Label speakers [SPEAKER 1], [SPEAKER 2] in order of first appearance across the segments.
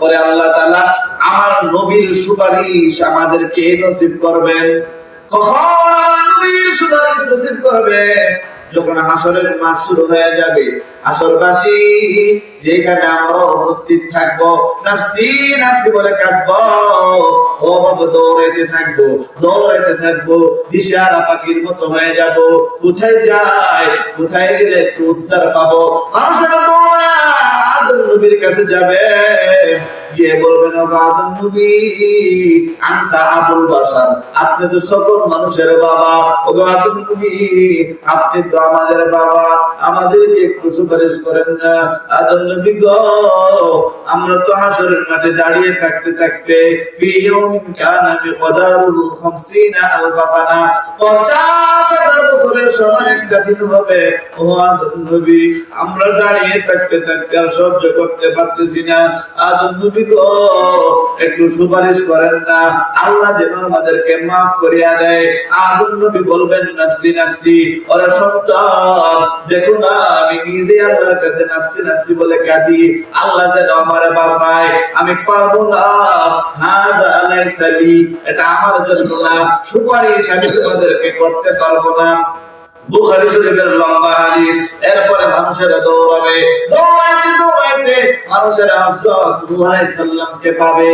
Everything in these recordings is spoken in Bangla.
[SPEAKER 1] পরে আল্লাহ আমার নবীর সুপারিশ আমাদেরকে নসিব করবেন। কখন নবীর সুপারিশ নসিব করবেন যখন হাসরের মাঠ শুরু হয়ে যাবে। হাসরবাসী যেখানে আমরা উপস্থিত থাকব, নাফসি নাফসি বলে ও বাবা, দৌড়াইতে থাকব দৌড়াইতে থাকব দিশারা পাখির মতো হয়ে যাব। কোথায় যায় কোথায় গেলে একটু উদ্ধার পাবো? মানুষের দৌড়া আদম নবীর কাছে যাবে। গিয়ে বলবেন, ও আদম নবী, আন্তা আবুল বাসার আপনি তো সকল মানুষের বাবা। ও আদম নবী, আপনি তো আমাদের বাবা। আমাদেরকে একটু সুপারিশ করেন না। আদম নবী গো, আমরা তো হাসরের মাঠে দাঁড়িয়ে থাকতে থাকতে ফি ইয়াউমিন কানা বিকদারুহু 50 আলফ সানা 50 হাজার বছরের সমান একটা দিন হবে। ও আদম নবী, আমরা দাঁড়িয়ে থাকতে থাকতে আর সহ্য করতে পারতেছি না। আদম নবী গো একটু সুপারিশ করেন না। আল্লাহ যেন আমাদেরকে মাফ করিয়া দেয়। আদম নবী বলবেন, নাফসি নাফসি। ওরা সন্তান, দেখো না, আমি নিজে আল্লাহর কাছে নাফসি নাফসি বলে কাঁদি। আল্লাহ যেন আমারে বাঁচায়। আমি পারব না। হাদা লাইসা এটা আমার জন্য না। সুপারিশ আমি তোমাদেরকে করতে পারব না। বুখারী শরীফের লম্বা হাদিস। এরপরে মানুষেরা দৌড়াবে। দৌড়াইতে মানুষেরা পাবে।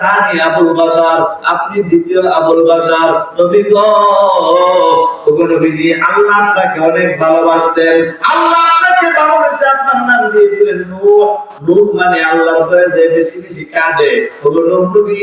[SPEAKER 1] থানি আবুল আপনি দ্বিতীয় আবুল বাশার নবী গো। নবীজি, আল্লাহ আপনাকে অনেক ভালোবাসতেন। আল্লাহ আপনার নাম দিয়েছিলেন নূহ। নূহ মানে ভয়ে যে বেশি বেশি কাঁদে। ওগো নূহ নবী,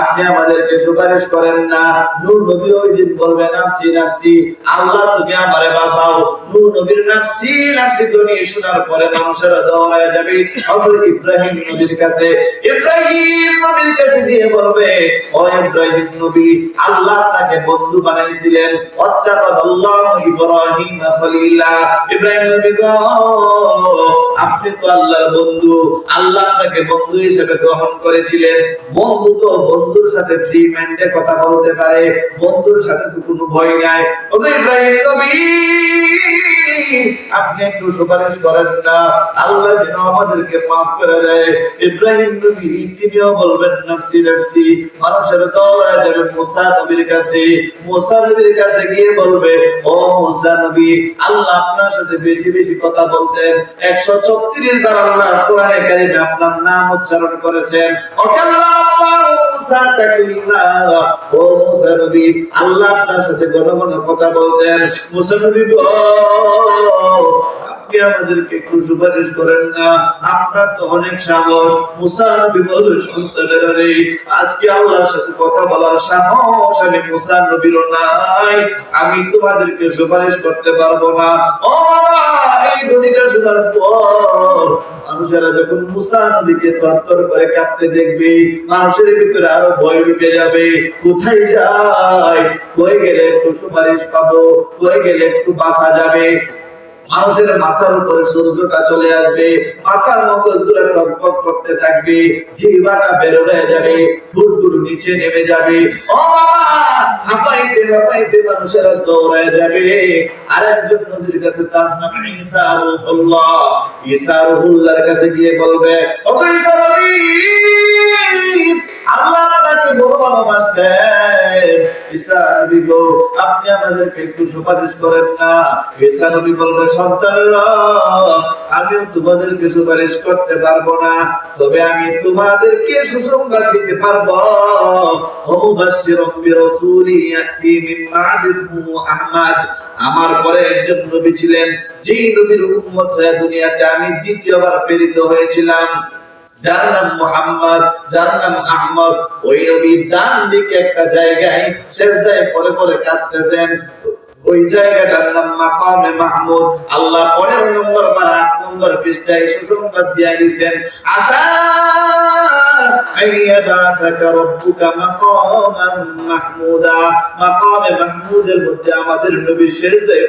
[SPEAKER 1] আপনি আমাদেরকে সুপারিশ করেন না। নূহ নবী ওই দিন বলবে, নাফসি নাফসি, আল্লাহ তুমি আমারে বাঁচাও। নূহ নবীর নাফসি নাফসি ধ্বনি শোনার পরে মানুষেরা দৌড়ায় যাবে। ইব্রাহিম নবীর কাছে, ইব্রাহিম নবীর কাছে গিয়ে বলবে, ও ইব্রাহিম নবী, আল্লাহ আপনাকে বন্ধু বানাইছিলেন। অত্যাকাদাল্লাহু ইব্রাহিম খলিলা। ইব্রাহিম নবী আপনি তো আল্লাহর বন্ধু। আল্লাহ আপনাকে বন্ধু হিসেবে গ্রহণ করেছিলেন। বন্ধু তো বন্ধুর সাথে ফ্রি মাইন্ডে কথা বলতে পারে। বন্ধুর সাথে তো কোনো ভয় নাই। ও ইব্রাহিম নবী, আপনি একটু সুপারিশ করেন না। আল্লাহ যেন আমাদেরকে মাফ করে দেয়। ইব্রাহিম নবী, তিনিও বলবেন, নাফসি নাফসি, মানুষের দৌড়া যাবে মুসা নবীর কাছে। মুসা নবীর কাছে গিয়ে বলবে, ও মুসা নবী, আল্লাহ আপনার সাথে বেশি বেশি কথা বলতেন। একশো ছত্রিশ বার আল্লাহ কোরআনে কারিমে আপনার নাম উচ্চারণ করেছেন। আল্লাহ আপনার সাথে ঘন ঘন কথা বলতেন। মুসা নবী গো আপনি আমাদেরকে একটু সুপারিশ করেন না। আপনার তো অনেক সাহস। আজকে আল্লাহর সাথে কথা বলার সাহস আমি মুসা নবীরও নাই। আমি তোমাদেরকে সুপারিশ করতে পারব না। ও এই ধ্বনিটা শোনার পর মানুষেরা যখন মুসা নবীকে থরথর করে কাঁপতে দেখবে, মানুষের ভিতরে আরও ভয় ঢুকে যাবে। কোথায় যায়? কয়ে গেলে একটু সুপারিশ পাবো? কয়ে গেলে একটু বাঁচা যাবে? মানুষের মাথার উপরে সূর্যটা চলে আসবে, মাথার মগজগুলো টকবক করতে থাকবে, জিহ্বাটা বের হয়ে যাবে ফুটগুর নিচে নেমে যাবে। ও বাবা, হাঁপাইতে হাঁপাইতে মানুষেরা দৌড়ায় যাবে। আরেকজন নবীর কাছে তার নাম ঈসা রুহুল্লাহ। ঈসা রুহুল্লাহর কাছে গিয়ে বলবে, ও ঈসা নবী আল্লাহ আপনাকে বড় ঈসা নবী গো, আপনি আমাদেরকে একটু সুপারিশ করেন না। ঈসা নবী বলবে আমিও তোমাদেরকে সুপারিশ করতে পারব না। তবে আমি তোমাদেরকে সুসংবাদ দিতে পারব। মিন আমার পরে একজন নবী ছিলেন। যেই নবীর উম্মত হয়ে দুনিয়াতে আমি দ্বিতীয়বার প্রেরিত হয়েছিলাম। যার নাম মোহাম্মদ, যার নাম আহমদ, ওই নবীর ডান দিকে একটা জায়গায় শেষদায় পরে পরে কাঁদতেছেন। ওই জায়গাটার নাম মাকামে মাহমুদ। আল্লাহ পনেরো নম্বর বা আট নম্বর পৃষ্ঠায় সুসংবাদ দিয়ে দিয়েছেন আসা আমাদের নবী সেজদায়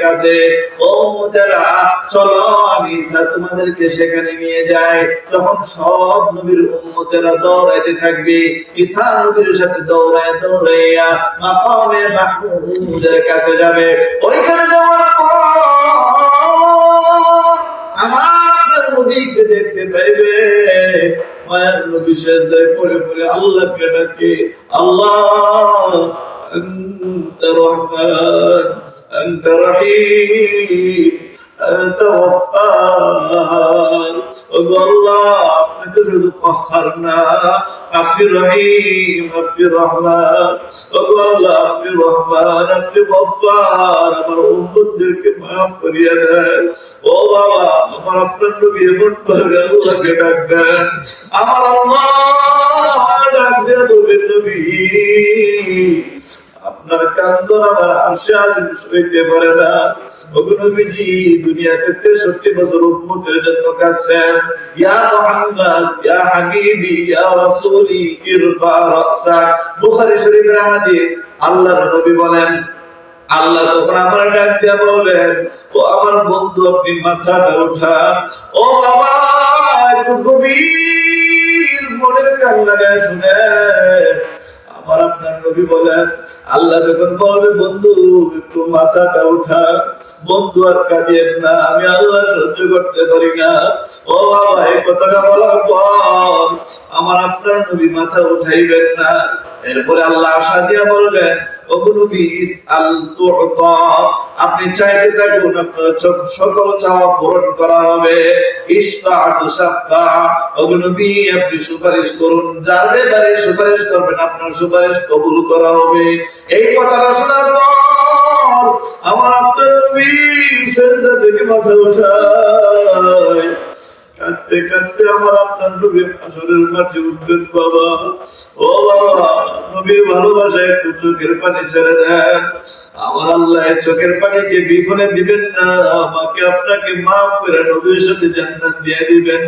[SPEAKER 1] কাঁদে। ও মুতেরা, চলো আমি তোমাদেরকে সেখানে নিয়ে যাই। তখন সব নবীর উম্মতেরা দৌড়াইতে থাকবে। ঈসা নবীর সাথে দৌড়ায় দৌড়াইয়া মাকামে মাহমুদের কাছে যাবে ওইখানে যাওয়ার পর আমার নবীকে দেখতে পাইবে মায়ের নবী সেজদায় পড়ে পড়ে আল্লাহকে ডাকে আল্লাহ أنت رحمن أنت رحيم أنت غفار ওগো আল্লাহ আপনি তো শুধু কহার না আপনি রহিম আপনি রহমান, আল্লাহ আপনি রহমান আপনি গফফার, আমার উম্মতদেরকে মাফ করিয়া দেন। ও বাবা, আমার আপনার নবী এমন ভাবে আল্লাহকে ডাকবেন আমার আল্লাহ ডাক দেয়া নবী। আপনার কান্দন আমার আরশে আজিম সইতে পারে না। ওগো নবীজি, দুনিয়াতে 63 বছর উম্মতের জন্য কাঁদছেন। ইয়া মুহাম্মদ, ইয়া হাবিবি, ইয়া ইরফা শরীফের হাদিস নবী বলেন, আল্লাহ তখন আমার ডাক দিয়া বলবেন ও আমার বন্ধু, আপনি মাথাটা উঠান। ও বাবা, একটু গভীর মনের কান লাগায় শুনে আমার আপনার নবী বলেন, আল্লাহ যখন বলবে, বন্ধু, একটু মাথাটা উঠা। বন্ধু আর কাঁদিয়েন না, আমি আল্লাহ সহ্য করতে পারি না। ও বাবা, এই কথাটা বলার পর আমার আপনার নবী মাথা উঠাইবেন না। এরপরে আল্লাহ আশা দিয়া বলবেন, ও নবী আল আপনি চাইতে থাকুন, আপনার সকল চাওয়া পূরণ করা হবে। আপনি সুপারিশ করুন, যার ব্যাপারে সুপারিশ করবেন, আপনার সুপারিশ কবুল করা হবে। এই কথাটা শোনার পর আমার আপনার নবী সেজদা থেকে মাথা উঠায়। কাঁদতে কাঁদতে আমার আপনার নবী আসরের মাঠে উঠবেন বাবা। ও বাবা, নবীর ভালোবাসা একটু চোখের পানি ছেড়ে দেন। আমার আল্লাহ চোখের পানিকে বিফলে দিবেন না, আমাকে আপনাকে মাফ করে নবীর সাথে জান্নাত দিয়ে দিবেন।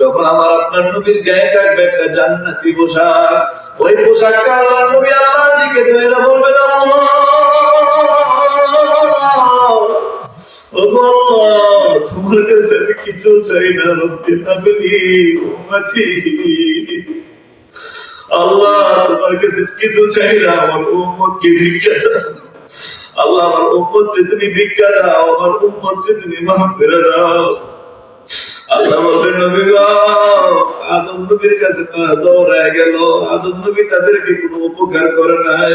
[SPEAKER 1] যখন আমার আপনার নবীর গায়ে থাকবে একটা জান্নাতি পোশাক, ওই পোশাকটা আল্লাহর নবী আল্লাহর দিকে ধরে বলবেন, আল্লাহ তোমার কাছে আমি কিছু চাই না উম্মতি। আল্লাহ, তোমার কাছে কিছু চাই না, আমার উম্মতকে ভিক্ষা আল্লাহ, আমার উম্মতকে তুমি ভিক্ষা দাও, আমার উম্মতকে তুমি মাফ করে দাও। আল্লাহ বলবেন নবী আদম নবীর কাছে তারা দৌড়ায় গেল। আদম নবী তাদেরকে কোনো উপকার করে নাই।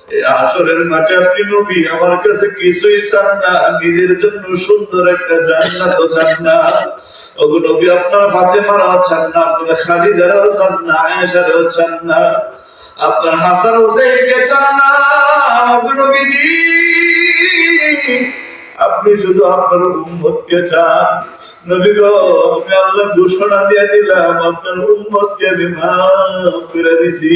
[SPEAKER 1] আসরের মাঠে আপনি নবী, আমার কাছে কিছুই চান না। নিজের জন্য সুন্দর একটা জান্নাত চান না। ওগো নবী, আপনার চান না, আপনার চান না, আয়েশারাও চান না, আপনার হাসান চান না। ওগো নবীজি, আপনি শুধু আপনার উম্মতকে চান। নবী গো, আমি আল্লাহ ঘোষণা দিয়ে দিলাম, আপনার উম্মতকে আমি মাফ করে দিছি।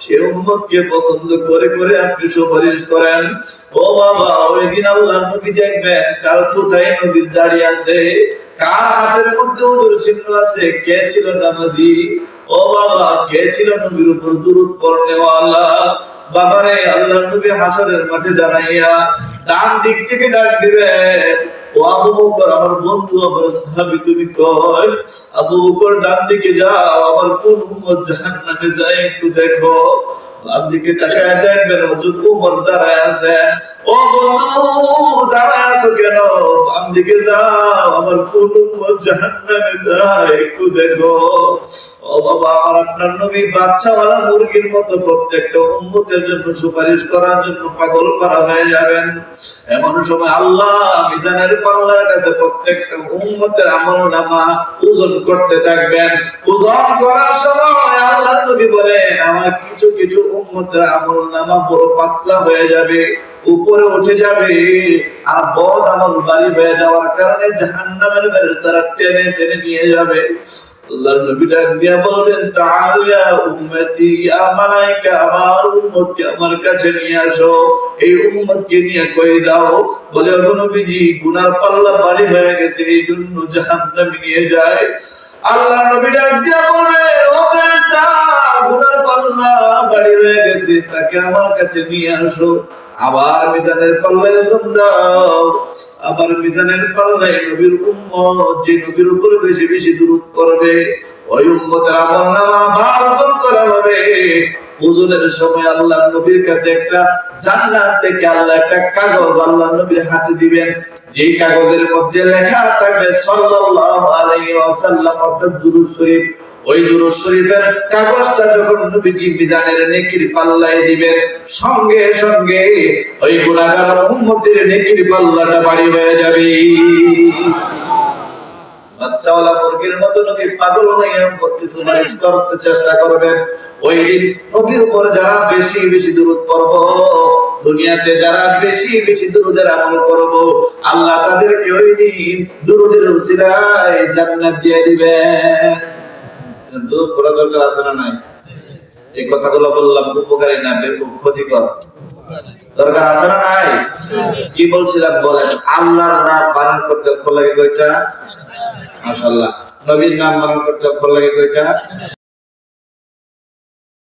[SPEAKER 1] সে উম্মতকে পছন্দ করে করে আপনি সুপারিশ করেন। ও বাবা, ওই দিন আল্লাহ নবী দেখবেন তার তো তাই নবীর দাঁড়িয়ে আছে? কার হাতের মধ্যে চিহ্ন আছে? কে ছিল নামাজি? ও বাবা, কে ছিল নবীর উপর বাবারে, আল্লাহ নবী হাসরের মাঠে দাঁড়াইয়া ডান দিক থেকে ডাক দিবেন। ও আবু বকর, আমার বন্ধু, আমার সাহাবী, তুমি কয় আবু বকর, ডান দিকে যাও, আমার কোন উম্মত জাহান্নামে যায় একটু দেখো। বাম দিকে তাকায় দেখবেন? হুজুর ওমর দাঁড়ায় আছেন ও বন্ধু, দাঁড়ায় আছো কেন? বাম দিকে যাও, আমার কোন জাহান্নামে যায়, একটু দেখো। ও বাবা, আমার আপনার নবী বাচ্চাওয়ালা মুরগির মতো প্রত্যেকটা জন্য সুপারিশ করার জন্য পাগল করা হয়ে যাবেন। এমন সময় আল্লাহ মিজানের পাল্লার কাছে প্রত্যেকটা আমল নামা ওজন করতে থাকবেন। ওজন করার সময় আল্লাহ নবী বলেন, আমার কিছু কিছু আমল নামা বড় পাতলা হয়ে যাবে, উপরে উঠে যাবে আর বদ আমল বাড়ি হয়ে যাওয়ার কারণে জাহান্নামের টেনে টেনে নিয়ে যাবে। আল্লাহর নবী ডাক দিয়া বলবেন তাআল উম্মতি আমার আমার কাছে নিয়ে আসো। এই নিয়ে কই যাও? বলে ও নবীজি, গুনার পাল্লা হয়ে গেছে, এই জন্য জাহান্নামে নিয়ে যায় নবী ডাক দিয়া বলবেন, ও ফেরেশতা, গুনার পাল্লা হয়ে গেছে, তাকে আমার কাছে নিয়ে আসো। আবার মিজানের পাল্লায় ওজন দাও। আবার মিজানের পাল্লায় নবীর উম্মত, যে নবীর উপর বেশি বেশি দূরত করবে ওই উম্মতের নামা করা হবে। ওজনের সময় আল্লাহ নবীর কাছে একটা জান্নাত থেকে আল্লাহ একটা কাগজ আল্লাহ নবীর হাতে দিবেন। যেই কাগজের মধ্যে লেখা থাকবে সাল্লাল্লাহু আলাইহি ওয়াসাল্লাম, অর্থাৎ দুরূদ শরীফ। ওই দুরূদ শরীফের কাগজটা যখন নবীজি মিজানের নেকির পাল্লায় দিবেন, সঙ্গে সঙ্গে ওই উম্মতের নেকির পাল্লাটা বাড়ি হয়ে যাবে। বাচ্চাওয়ালা মুরগির মতো নবী পাগল হয়ে করতে চেষ্টা করবেন। ওই দিন নবীর উপর যারা বেশি বেশি দূরত পড়ব, দুনিয়াতে যারা বেশি বেশি দুরুদের আমল করব, আল্লাহ তাদেরকে ওই দিন দুরুদের উসিলায় জান্নাত দিয়ে দিবেন। দুধ খোলা দরকার আছে না নাই? এই কথাগুলো বললাম, উপকারী না ক্ষতিকর? দরকার আছে না নাই? কি বলছিলাম বলেন, আল্লাহর নাম পালন করতে অক্ষর লাগে কয়টা? মাশাল্লাহ নবীর নাম পালন করতে অক্ষর লাগে কয়টা?